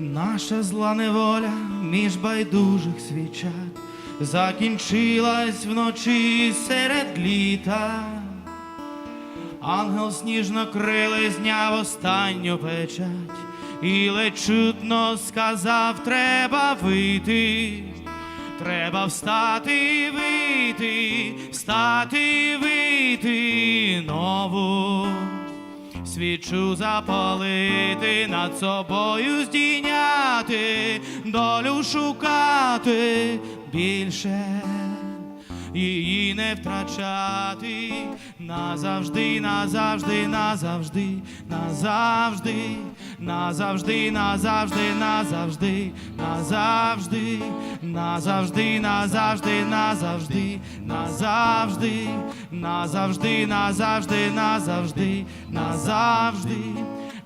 Наша зла неволя між байдужих свічат закінчилась вночі серед літа. Ангел сніжно крили зняв останню печать, і ледь чутно сказав, треба вийти, треба встати вийти, встати вийти Свічу запалити, над собою здійняти, долю шукати більше, її не втрачати назавжди, назавжди, назавжди, назавжди, назавжди, назавжди, назавжди, назавжди, назавжди, назавжди, назавжди, назавжди, назавжди, назавжди, назавжди, назавжди.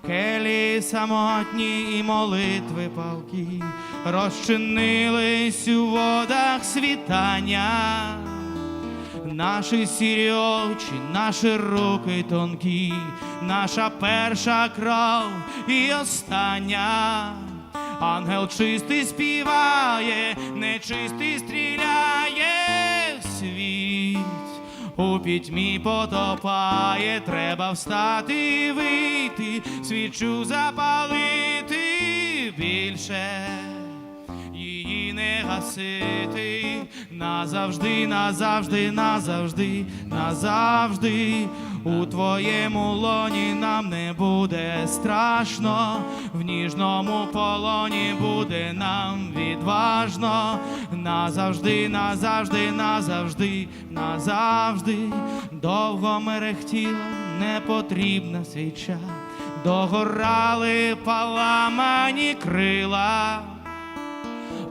Келі самотні і молитви палки розчинились у водах світання. Наші сірі очі, наші руки тонкі, наша перша кров і остання. Ангел чистий співає, нечистий стріляє в світ. У пітьмі потопає, треба встати і вийти, свічу запалити більше гасити назавжди, назавжди, назавжди, назавжди. У твоєму лоні нам не буде страшно, в ніжному полоні буде нам відважно. Назавжди, назавжди, назавжди, назавжди. Довго мерехтіла непотрібна свіча, догорали паламані крила.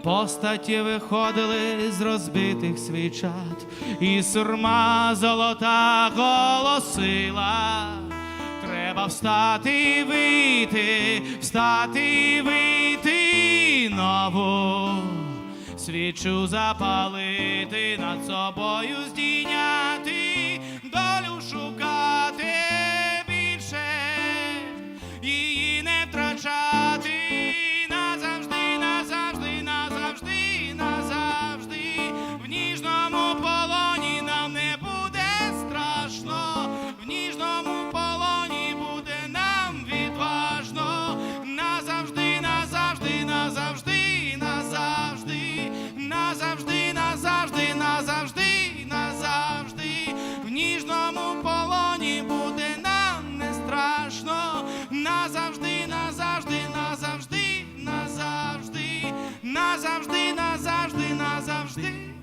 Постаті виходили з розбитих свічат, і сурма золота голосила. Треба встати і вийти, встати і вийти нову. Свічу запалити, над собою здійняти, назавжди, назавжди, назавжди,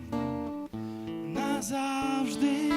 назавжди.